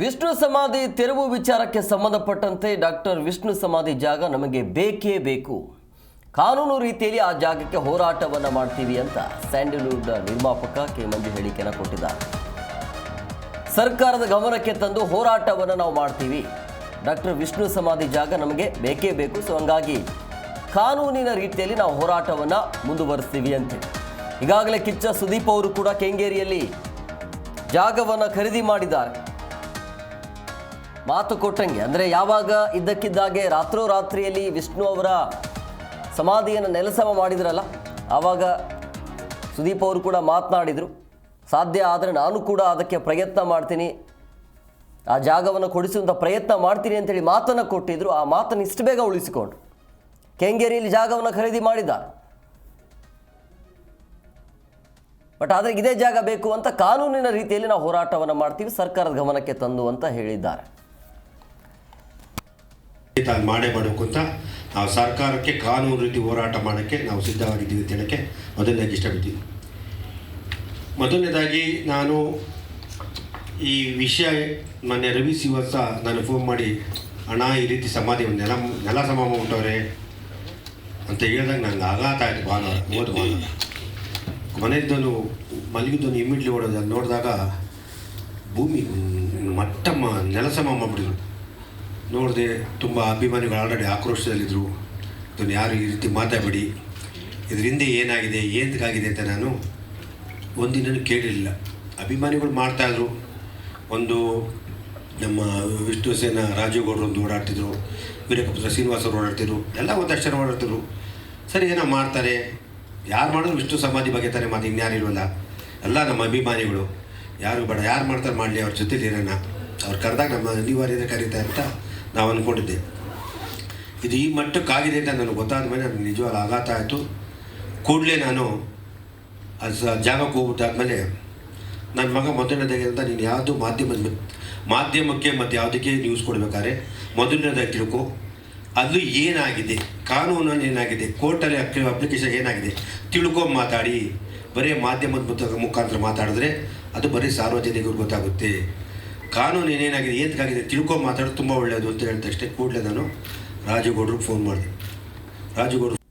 ವಿಷ್ಣು ಸಮಾಧಿ ತೆರವು ವಿಚಾರಕ್ಕೆ ಸಂಬಂಧಪಟ್ಟಂತೆ ಡಾಕ್ಟರ್ ವಿಷ್ಣು ಸಮಾಧಿ ಜಾಗ ನಮಗೆ ಬೇಕೇ ಬೇಕು. ಕಾನೂನು ರೀತಿಯಲ್ಲಿ ಆ ಜಾಗಕ್ಕೆ ಹೋರಾಟವನ್ನು ಮಾಡ್ತೀವಿ ಅಂತ ಸ್ಯಾಂಡಲ್ವುಡ್ ನಿರ್ಮಾಪಕ ಕೆ ಮಂಜು ಹೇಳಿಕೆಯನ್ನು ಕೊಟ್ಟಿದ್ದಾರೆ. ಸರ್ಕಾರದ ಗಮನಕ್ಕೆ ತಂದು ಹೋರಾಟವನ್ನು ನಾವು ಮಾಡ್ತೀವಿ. ಡಾಕ್ಟರ್ ವಿಷ್ಣು ಸಮಾಧಿ ಜಾಗ ನಮಗೆ ಬೇಕೇ ಬೇಕು. ಸೊ ಹಂಗಾಗಿ ಕಾನೂನಿನ ರೀತಿಯಲ್ಲಿ ನಾವು ಹೋರಾಟವನ್ನು ಮುಂದುವರಿಸ್ತೀವಿ ಅಂತ ಈಗಾಗಲೇ ಕಿಚ್ಚ ಸುದೀಪ್ ಅವರು ಕೂಡ ಕೆಂಗೇರಿಯಲ್ಲಿ ಜಾಗವನ್ನು ಖರೀದಿ ಮಾಡಿದ್ದಾರೆ. ಮಾತು ಕೊಟ್ಟಂಗೆ. ಅಂದರೆ ಯಾವಾಗ ಇದ್ದಕ್ಕಿದ್ದಾಗೆ ರಾತ್ರೋರಾತ್ರಿಯಲ್ಲಿ ವಿಷ್ಣು ಅವರ ಸಮಾಧಿಯನ್ನು ನೆಲಸಮ ಮಾಡಿದ್ರಲ್ಲ, ಆವಾಗ ಸುದೀಪ್ ಅವರು ಕೂಡ ಮಾತನಾಡಿದರು. ಸಾಧ್ಯ ಆದರೆ ನಾನು ಕೂಡ ಅದಕ್ಕೆ ಪ್ರಯತ್ನ ಮಾಡ್ತೀನಿ. ಆ ಜಾಗವನ್ನು ಕೊಡಿಸುವಂಥ ಪ್ರಯತ್ನ ಮಾಡ್ತೀನಿ ಅಂತೇಳಿ ಮಾತನ್ನು ಕೊಟ್ಟಿದ್ರು. ಆ ಮಾತನ್ನು ಇಷ್ಟು ಬೇಗ ಉಳಿಸಿಕೊಂಡು ಕೆಂಗೇರಿಯಲ್ಲಿ ಜಾಗವನ್ನು ಖರೀದಿ ಮಾಡಿದ ಬಟ್ ಆದರೆ ಇದೇ ಜಾಗ ಬೇಕು ಅಂತ ಕಾನೂನಿನ ರೀತಿಯಲ್ಲಿ ನಾವು ಹೋರಾಟವನ್ನು ಮಾಡ್ತೀವಿ, ಸರ್ಕಾರದ ಗಮನಕ್ಕೆ ತಂದು ಅಂತ ಹೇಳಿದ್ದಾರೆ. ತಾನು ಮಾಡೇ ಮಾಡಬೇಕು ಅಂತ ನಾವು ಸರ್ಕಾರಕ್ಕೆ ಕಾನೂನು ರೀತಿ ಹೋರಾಟ ಮಾಡೋಕ್ಕೆ ನಾವು ಸಿದ್ಧವಾಗಿದ್ದೀವಿ ಅಂತ ಹೇಳೋಕ್ಕೆ ಮೊದಲನೇದಾಗಿ ಇಷ್ಟಪಡ್ತೀನಿ. ಮೊದಲನೇದಾಗಿ ನಾನು ಈ ವಿಷಯ ಮೊನ್ನೆ ರವಿ ಸಿವತ್ಸ ನಾನು ಫೋನ್ ಮಾಡಿ, ಅಣ್ಣ, ಈ ರೀತಿ ಸಮಾಧಿ ನೆಲ ನೆಲ ಸಮ ಉಂಟವ್ರೆ ಅಂತ ಹೇಳಿದಾಗ ನನಗೆ ಆಘಾತ ಆಯಿತು ಭಾನುವಾರ, ಮೂವತ್ತು ಭಾನುವಾರ. ಮನೆಯದ್ದನು ಮಲಗಿದ್ದನು ಇಮಿಡ್ಲಿ ಓಡೋದು, ನೋಡಿದಾಗ ಭೂಮಿ ಮಟ್ಟ ಮ ನೆಲಸಮ ಮಾಡಿಬಿಡಿದ್ರು ನೋಡಿದೆ ತುಂಬ ಅಭಿಮಾನಿಗಳು ಆಲ್ರೆಡಿ ಆಕ್ರೋಶದಲ್ಲಿದ್ದರು ಇದನ್ನು ಯಾರು ಈ ರೀತಿ ಮಾತಾಡಬೇಡಿ. ಹಿಂದೆ ಏನಾಗಿದೆ ಏನಕ್ಕಾಗಿದೆ ಅಂತ ನಾನು ಒಂದಿನ ಕೇಳಿರಲಿಲ್ಲ. ಅಭಿಮಾನಿಗಳು ಮಾಡ್ತಾಯಿದ್ರು ಒಂದು ನಮ್ಮ ವಿಷ್ಣು ಸೇನ ಒಂದು ಓಡಾಡ್ತಿದ್ರು ವೀರಕಪುತ್ರ ಶ್ರೀನಿವಾಸರು ಓಡಾಡ್ತಿದ್ರು, ಎಲ್ಲ ಒಂದಷ್ಟು ಓಡಾಡ್ತಿದ್ರು. ಸರಿ, ಏನೋ ಮಾಡ್ತಾರೆ. ಯಾರು ಮಾಡಿದ್ರು ವಿಷ್ಣು ಸಮಾಧಿ ಬಗ್ಗೆ ತಾನೇ ಮಾತು ಇನ್ಯಾರು ಇಲ್ವಲ್ಲ. ಎಲ್ಲ ನಮ್ಮ ಅಭಿಮಾನಿಗಳು. ಯಾರು ಬೇಡ, ಯಾರು ಮಾಡ್ತಾರೆ ಮಾಡಲಿ, ಅವ್ರ ಜೊತೆಲಿ ಇರೋಣ. ಅವ್ರು ಕರೆದಾಗ ನಮ್ಮ ಅನಿವಾರ್ಯತೆ ಕರೀತಾರೆ ಅಂತ ನಾವು ಅಂದ್ಕೊಂಡಿದ್ದೆ ಇದು ಈ ಮಟ್ಟಕ್ಕಾಗಿದೆ ಅಂತ ನನಗೆ ಗೊತ್ತಾದ ಮೇಲೆ ನನಗೆ ನಿಜವಾದ ಆಘಾತ ಆಯಿತು. ಕೂಡಲೇ ನಾನು ಅದು ಜಾಗಕ್ಕೆ ಹೋಗ್ಬಿಟ್ಟಾದ್ಮೇಲೆ ನನ್ನ ಮಗ ಮೊದಲನೇದಾಗಿ ಅಂತ ನೀನು ಯಾವುದು ಮಾಧ್ಯಮದ ಮಾಧ್ಯಮಕ್ಕೆ ಮತ್ತು ಯಾವುದಕ್ಕೆ ನ್ಯೂಸ್ ಕೊಡಬೇಕಾದ್ರೆ ಮೊದಲನೇದಾಗಿ ತಿಳ್ಕೊ. ಅದು ಏನಾಗಿದೆ? ಕಾನೂನು ಏನಾಗಿದೆ? ಕೋರ್ಟಲ್ಲಿ ಅಪ್ಲಿಕೇಶನ್ ಏನಾಗಿದೆ? ತಿಳ್ಕೊ ಮಾತಾಡಿ. ಬರೀ ಮಾಧ್ಯಮದ ಮುಖ- ಮುಖಾಂತರ ಮಾತಾಡಿದ್ರೆ ಅದು ಬರೀ ಸಾರ್ವಜನಿಕರು ಗೊತ್ತಾಗುತ್ತೆ. ಕಾನೂನು ಏನೇನಾಗಿದೆ ಏನಕ್ಕಾಗಿದೆ ತಿಳ್ಕೊಂಡು ಮಾತಾಡೋದು ತುಂಬ ಒಳ್ಳೆಯದು ಅಂತ ಹೇಳಿದ ತಕ್ಷಣ ಕೂಡಲೇ ನಾನು ರಾಜುಗೌಡ್ರಿಗೆ ಫೋನ್ ಮಾಡಿದೆ. ರಾಜುಗೌಡ್ರು